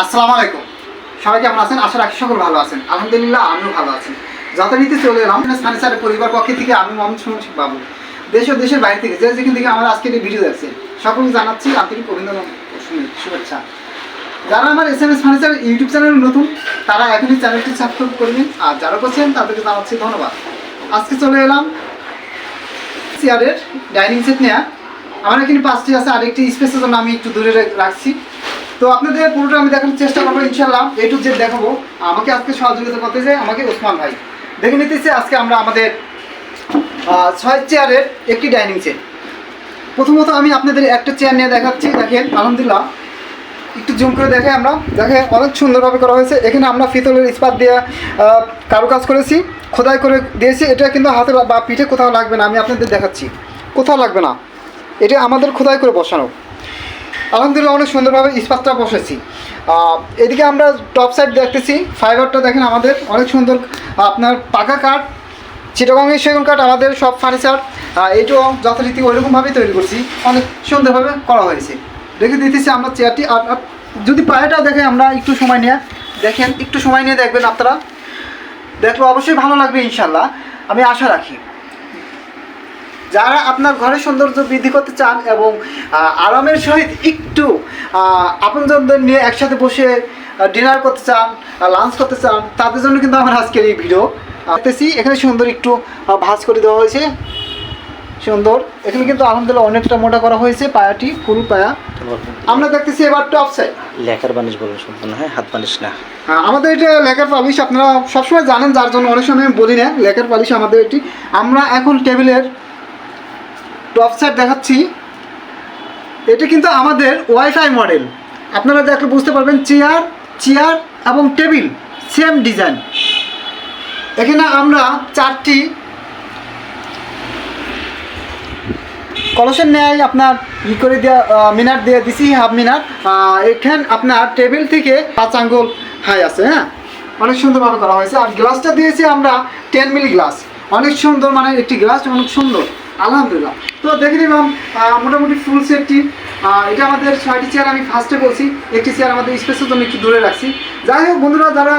আসসালামু আলাইকুম। সবাই কেমন আছেন? আশা রাখি সকল ভালো আছেন। আলহামদুলিল্লাহ, আমিও ভালো আছি। যথারীতি চলে এলাম ফার্নিচারের পরিবার পক্ষে থেকে আমি মোহাম্মদ সুমন বাবু। দেশ ও দেশের বাইরে থেকে যে যেখান থেকে আমার আজকের এই ভিডিও দেখছে, সকলকে জানাচ্ছি আন্তরিক অভিনন্দন শুভেচ্ছা। যারা আমার S M S furniture YouTube channel নতুন, তারা এখনই চ্যানেলটি সাবস্ক্রাইব করবেন আর যারা করছেন, তাদেরকে জানাচ্ছি ধন্যবাদ। আজকে চলে এলাম চেয়ারের ডাইনিং সেট নেওয়া আমার এখানে পাঁচটি আছে, আরেকটি স্পেসের জন্য আমি একটু দূরে রাখছি। তো আপনাদের পুরোটা আমি দেখানোর চেষ্টা করব ইনশাল্লাহ এই টু জেড দেখাবো। আমাকে আজকে সহযোগিতা করতেছে আমাকে ওসমান ভাই। দেখে নিতেছে আজকে আমরা আমাদের ছয় চেয়ারের একটি ডাইনিং সেট। প্রথমত আমি আপনাদের একটা চেয়ার নিয়ে দেখাচ্ছি। দেখেন, আলহামদুলিল্লাহ। একটু জুম করে দেখে আমরা। দেখে অনেক সুন্দরভাবে করা হয়েছে। এখানে আমরা পিতলের ইস্পাত দিয়ে কারুকাজ করেছি, খোদাই করে দিয়েছি। এটা কিন্তু হাতে বা পিঠে কোথাও লাগবে না। আমি আপনাদের দেখাচ্ছি। কোথাও লাগবে না। এটা আমাদের খোদাই করে বসানো। আলহামদুলিল্লাহ অনেক সুন্দরভাবে ইস্পাতটা বসেছি। এদিকে আমরা টপ সাইড দেখতেছি ফাইবারটা দেখেন আমাদের, অনেক সুন্দর, আপনার পাকা কাঠ চিটাগঙ্গের সেগুন কাঠ, আমাদের সব ফার্নিচার এইটাও যথারীতি ওইরকমভাবেই তৈরি করছি, অনেক সুন্দরভাবে করা হয়েছে। দেখে দিতেছি আমরা চেয়ারটি, আর যদি পায়েটা দেখে আমরা একটু সময় নিয়ে, দেখেন, একটু সময় নিয়ে দেখবেন আপনারা। দেখলে অবশ্যই ভালো লাগবে ইনশাল্লাহ। আমি আশা রাখি। যারা আপনার ঘরের সৌন্দর্য বৃদ্ধি করতে চান এবং আরামের সহিত একটু আপনজনদের নিয়ে একসাথে বসে ডিনার করতে চান লাঞ্চ করতে চান তাদের জন্য কিন্তু আমার আজকের এই ভিডিও দেখতেছি এখানে সুন্দর একটু ভাঁজ করে দেওয়া হয়েছে। সুন্দর এখানে কিন্তু আলহামদুলিল্লাহ অনেকটা মোটা করা হয়েছে পায়াটি ফুল পায়া। আমরা দেখতেছি এবার টপ সাইড লেখার বানিশ বলুন সম্পূর্ণ হ্যাঁ হাত বানিশ না। আমাদের এটা লেখার পালিশ আপনারা সবসময় জানেন যার জন্য অনেক সময় আমি বলি না লেখার পালিশ আমাদের এটি। আমরা এখন টেবিলের টপ সাইড দেখাচ্ছি। এটা কিন্তু আমাদের ওয়াইফাই মডেল। আপনারা দেখলে বুঝতে পারবেন, চেয়ার চেয়ার এবং টেবিল সেম ডিজাইন এখানে আমরা চারটি কলসের ন্যায় আপনার ই করে দেওয়া মিনার দিয়ে দিছি, হাফ মিনার। এখান আপনার টেবিল থেকে পাঁচ আঙ্গুল হাই আছে হ্যাঁ? অনেক সুন্দরভাবে করা হয়েছে। আর গ্লাসটা দিয়েছি আমরা টেন মিলি গ্লাস অনেক সুন্দর মানে একটি গ্লাস অনেক সুন্দর। আলহামদুলিল্লাহ। তো দেখে নিলাম মোটামুটি ফুল সেটটি এটা আমাদের ছয়টি চেয়ার আমি ফার্স্টে বলছি, একটি চেয়ার আমাদের স্পেসের জন্য একটু দূরে রাখছি। যাই হোক, বন্ধুরা, যারা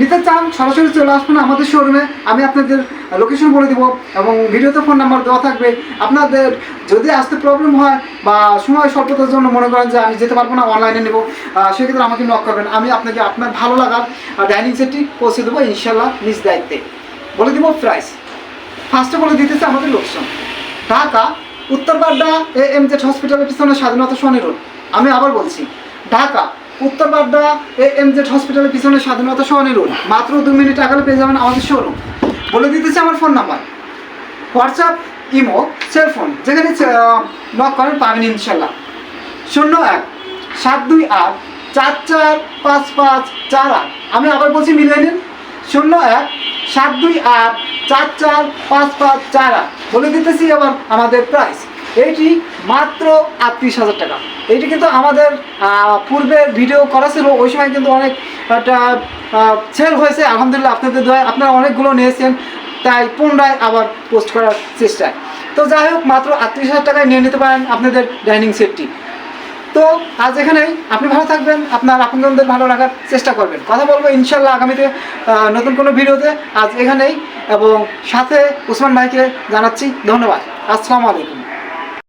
নিতে চান, সরাসরি চলে আসবেন আমাদের শোরুমে আমি আপনাদের লোকেশন বলে দিব এবং ভিডিওতে ফোন নাম্বার দেওয়া থাকবে। আপনাদের যদি আসতে প্রবলেম হয় বা সময় স্বল্পতার জন্য মনে করেন যে আমি যেতে পারব না অনলাইনে নেব সেক্ষেত্রে আমাকে নক করবেন। আমি আপনাকে আপনার ভালো লাগার ডাইনিং সেটটি পৌঁছে দেবো ইনশাল্লাহ নিজ দায়িত্বে। বলে দিব প্রাইস ফার্স্টে বলে দিতেছে আমাদের location Dhaka Uttar Badda A M Z হসপিটালের পিছনে স্বাধীনতা সনি আমি আবার বলছি, Dhaka Uttar Badda A M Z হসপিটালের পিছনে স্বাধীনতা সনি রোড। মাত্র দু মিনিট আগে পেয়ে যাবেন আমাদের শোরুম বলে দিতেছে আমার phone number WhatsApp imo cellphone যেখানে নক করেন, পাবেন ইনশাল্লাহ শূন্য এক, সাত দুই আট, চার চার, পাঁচ পাঁচ, চার আট। আমি আবার বলছি মিলিয়ে নিন। শূন্য এক, সাত দুই আট, চার চার, পাঁচ পাঁচ, চার আট। বলে দিতেছি আবার আমাদের প্রাইস এইটি মাত্র আটত্রিশ হাজার টাকা। এইটি কিন্তু আমাদের পূর্বের ভিডিও করা ছিল, ওই সময় কিন্তু অনেক একটা সেল হয়েছে। আলহামদুলিল্লাহ আপনাদের দয়া আপনারা অনেকগুলো নিয়েছেন, তাই পুনরায় আবার পোস্ট করার চেষ্টায়। তো যাই হোক, মাত্র আটত্রিশ হাজার টাকায় নিয়ে নিতে পারেন আপনাদের ডাইনিং সেটটি তো আজ এখানেই। আপনি ভালো থাকবেন, আপনার আপনজনদের ভালো রাখার চেষ্টা করবেন। কথা বলব ইনশাল্লাহ আগামীতে নতুন কোনো ভিডিওতে। আজ এখানেই এবং সাথে উসমান ভাইকে জানাচ্ছি ধন্যবাদ। আসসালামু আলাইকুম।